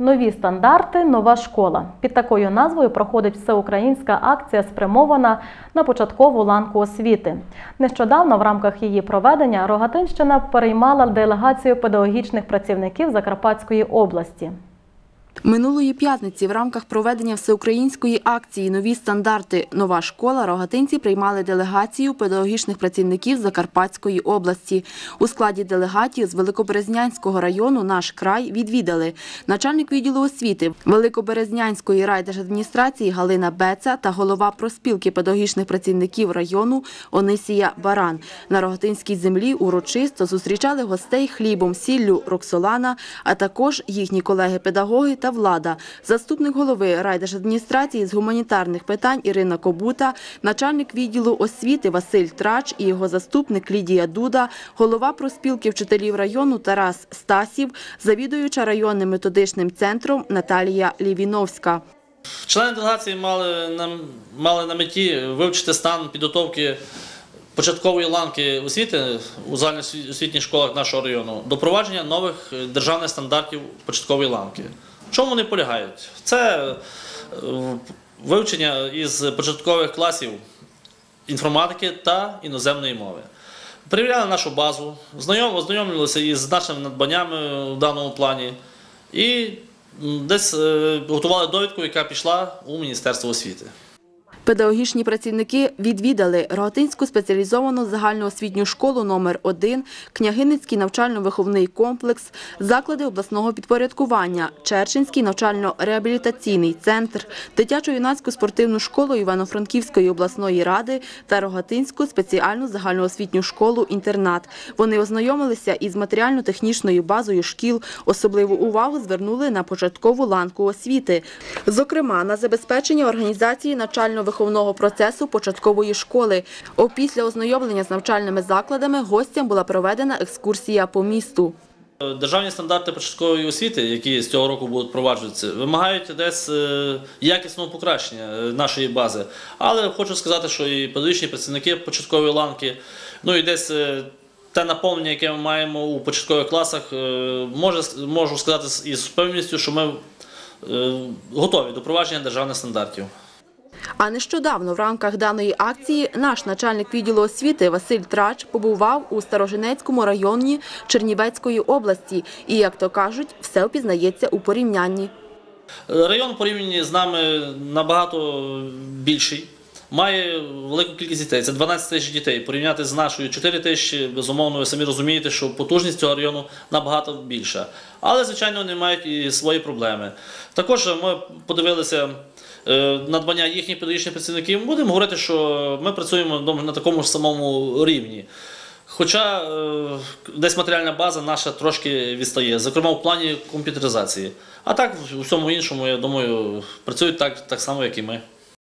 Нові стандарти, нова школа. Під такою назвою проходить всеукраїнська акція, спрямована на початкову ланку освіти. Нещодавно в рамках її проведення Рогатинщина переймала делегацію педагогічних працівників Закарпатської області. Минулої п'ятниці в рамках проведення всеукраїнської акції Нові стандарти Нова школа рогатинці приймали делегацію педагогічних працівників Закарпатської області. У складі делегатів з Великоберезнянського району наш край відвідали начальник відділу освіти Великоберезнянської райдержадміністрації Галина Беца та голова проспілки педагогічних працівників району Онисія Баран. На рогатинській землі урочисто зустрічали гостей хлібом, сіллю Роксолана, а також їхні колеги-педагоги та влада. Заступник голови райдержадміністрації з гуманітарних питань Ірина Кобута, начальник відділу освіти Василь Трач і його заступник Лідія Дуда, голова проспілки вчителів району Тарас Стасів, завідуюча районним методичним центром Наталія Лівіновська. Члени делегації мали на, мали на меті вивчити стан підготовки початкової ланки освіти у загальноосвітніх школах нашого району до провадження нових державних стандартів початкової ланки. Чому вони полягають? Це е, вивчення із початкових класів інформатики та іноземної мови. Перевіряли нашу базу, знайом- ознайомлювалися із нашими надбаннями в даному плані і десь е, готували довідку, яка пішла у Міністерство освіти. Педагогічні працівники відвідали Рогатинську спеціалізовану загальноосвітню школу номер 1 Княгиницький навчально-виховний комплекс, заклади обласного підпорядкування, Черчинський навчально-реабілітаційний центр, дитячо-юнацьку спортивну школу Івано-Франківської обласної ради та Рогатинську спеціальну загальноосвітню школу-інтернат. Вони ознайомилися із матеріально-технічною базою шкіл. Особливу увагу звернули на початкову ланку освіти. Зокрема, на забезпечення організації навчально-виховного процесу початкової школи. Опісля ознайомлення з навчальними закладами гостям була проведена екскурсія по місту. Державні стандарти початкової освіти, які з цього року будуть впроваджуватися, вимагають десь е, якісного покращення е, нашої бази. Але хочу сказати, що і педагогічні працівники початкової ланки, ну і десь е, те наповнення, яке ми маємо у початкових класах, може, можу сказати із впевненістю, що ми готові до впровадження державних стандартів. А нещодавно в рамках даної акції наш начальник відділу освіти Василь Трач побував у Старожинецькому районі Чернівецької області. І, як то кажуть, все впізнається у порівнянні. Район порівняно з нами набагато більший. Має велику кількість дітей. Це 12 тисяч дітей. Порівняти з нашою 4 тисячі, безумовно, ви самі розумієте, що потужність цього району набагато більша. Але, звичайно, вони мають і свої проблеми. Також ми подивилися е, надбання їхніх педагогічних працівників. Будемо говорити, що ми працюємо ну, на такому ж самому рівні. Хоча е, десь матеріальна база наша трошки відстає, зокрема в плані комп'ютеризації. А так, у всьому іншому, я думаю, працюють так, так само, як і ми.